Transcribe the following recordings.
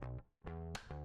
Thank you.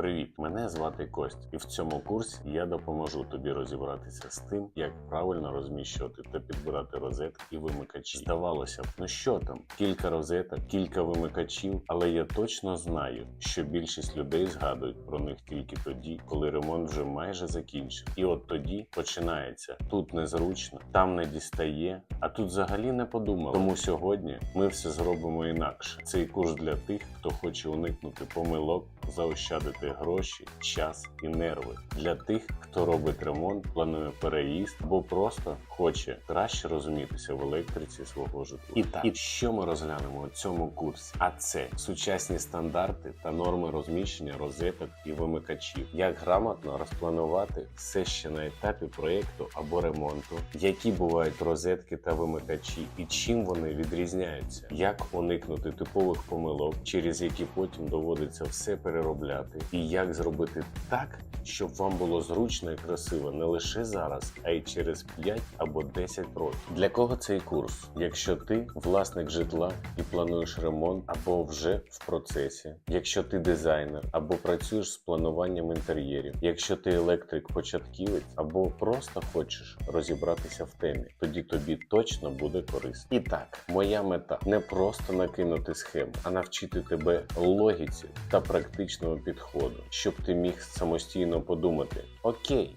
Привіт, мене звати Кость, і в цьому курсі я допоможу тобі розібратися з тим, як правильно розміщувати та підбирати розетки і вимикачі. Здавалося б, ну що там? Кілька розеток, кілька вимикачів, але я точно знаю, що більшість людей згадують про них тільки тоді, коли ремонт вже майже закінчив. І от тоді починається тут незручно, там не дістає, а тут взагалі не подумав. Тому сьогодні ми все зробимо інакше. Цей курс для тих, хто хоче уникнути помилок, заощадити гроші, час і нерви. Для тих, хто робить ремонт, планує переїзд або просто хоче краще розумітися в електриці свого житла. І так, і що ми розглянемо у цьому курсі? А це сучасні стандарти та норми розміщення розеток і вимикачів, як грамотно розпланувати все ще на етапі проєкту або ремонту, які бувають розетки та вимикачі, і чим вони відрізняються, як уникнути типових помилок, через які потім доводиться все переробляти, і як зробити так, щоб вам було зручно і красиво не лише зараз, а й через 5 або 10 років. Для кого цей курс? Якщо ти власник житла і плануєш ремонт або вже в процесі, якщо ти дизайнер або працюєш з плануванням інтер'єрів, якщо ти електрик-початківець або просто хочеш розібратися в темі, тоді тобі точно буде корисно. І так, моя мета не просто накинути схему, а навчити тебе логіці та практичного підходу, щоб ти міг самостійно подумати: окей.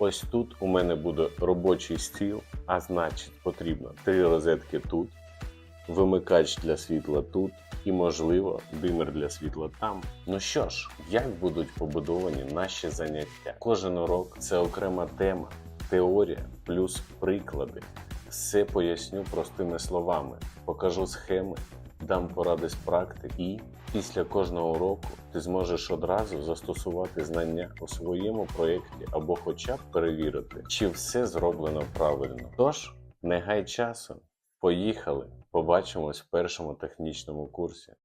Ось тут у мене буде робочий стіл, а значить потрібно три розетки тут, вимикач для світла тут і, можливо, димер для світла там. Ну що ж, як будуть побудовані наші заняття? Кожен урок це окрема тема, теорія плюс приклади. Все поясню простими словами, покажу схеми, дам поради з практики, і після кожного уроку ти зможеш одразу застосувати знання у своєму проєкті або хоча б перевірити, чи все зроблено правильно. Тож, не гай часу, поїхали! Побачимось в першому технічному курсі.